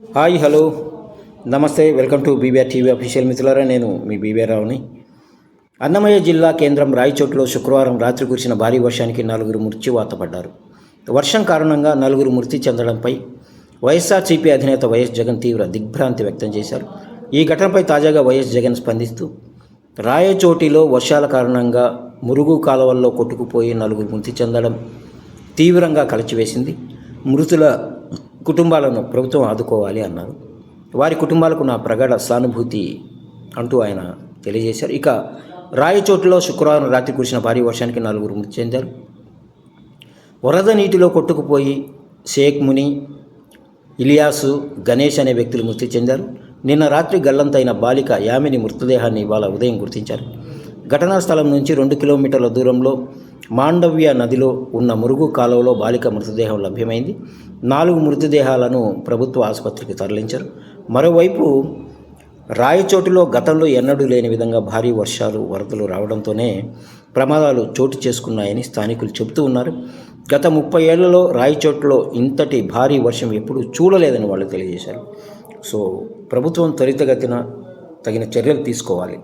Hi hello. నమస్తే welcome to BBR TV official మిత్రులారా నేను మీ బీబీఆర్ రావుని అన్నమయ్య జిల్లా కేంద్రం రాయచోట్లో శుక్రవారం రాత్రి కురిసిన భారీ వర్షానికి నలుగురు మృత్యు వాతపడ్డారు వర్షం కారణంగా నలుగురు మృతి చెందడంపై వైఎస్ఆర్సీపీ అధినేత వైఎస్ జగన్ తీవ్ర దిగ్భ్రాంతి వ్యక్తం చేశారు. ఈ ఘటనపై తాజాగా వైఎస్ జగన్ స్పందిస్తూ రాయచోటిలో వర్షాల కారణంగా మురుగు కాలువల్లో కొట్టుకుపోయి నలుగురు మృతి చెందడం తీవ్రంగా కలచివేసింది. మృతుల కుటుంబాలను ప్రభుత్వం ఆదుకోవాలి అన్నారు. వారి కుటుంబాలకు నా ప్రగాఢ సానుభూతి అంటూ ఆయన తెలియజేశారు. ఇక రాయచోటులో శుక్రవారం రాత్రి కురిసిన భారీ వర్షానికి నలుగురు మృతి చెందారు. వరద నీటిలో కొట్టుకుపోయి షేక్ ముని ఇలియాసు గణేష్ అనే వ్యక్తులు మృతి చెందారు. నిన్న రాత్రి గల్లంతైన బాలిక యామిని మృతదేహాన్ని ఇవాళ ఉదయం గుర్తించారు. ఘటనా స్థలం నుంచి రెండు కిలోమీటర్ల దూరంలో మాండవ్య నదిలో ఉన్న మురుగు కాలువలో బాలిక మృతదేహం లభ్యమైంది. నాలుగు మృతదేహాలను ప్రభుత్వ ఆసుపత్రికి తరలించారు. మరోవైపు రాయచోటులో గతంలో ఎన్నడూ లేని విధంగా భారీ వర్షాలు వరదలు రావడంతోనే ప్రమాదాలు చోటు చేసుకున్నాయని స్థానికులు చెబుతూ ఉన్నారు. గత ముప్పై ఏళ్ళలో రాయచోట్లో ఇంతటి భారీ వర్షం ఎప్పుడూ చూడలేదని వాళ్ళు తెలియజేశారు. సో ప్రభుత్వం త్వరితగతిన తగిన చర్యలు తీసుకోవాలి.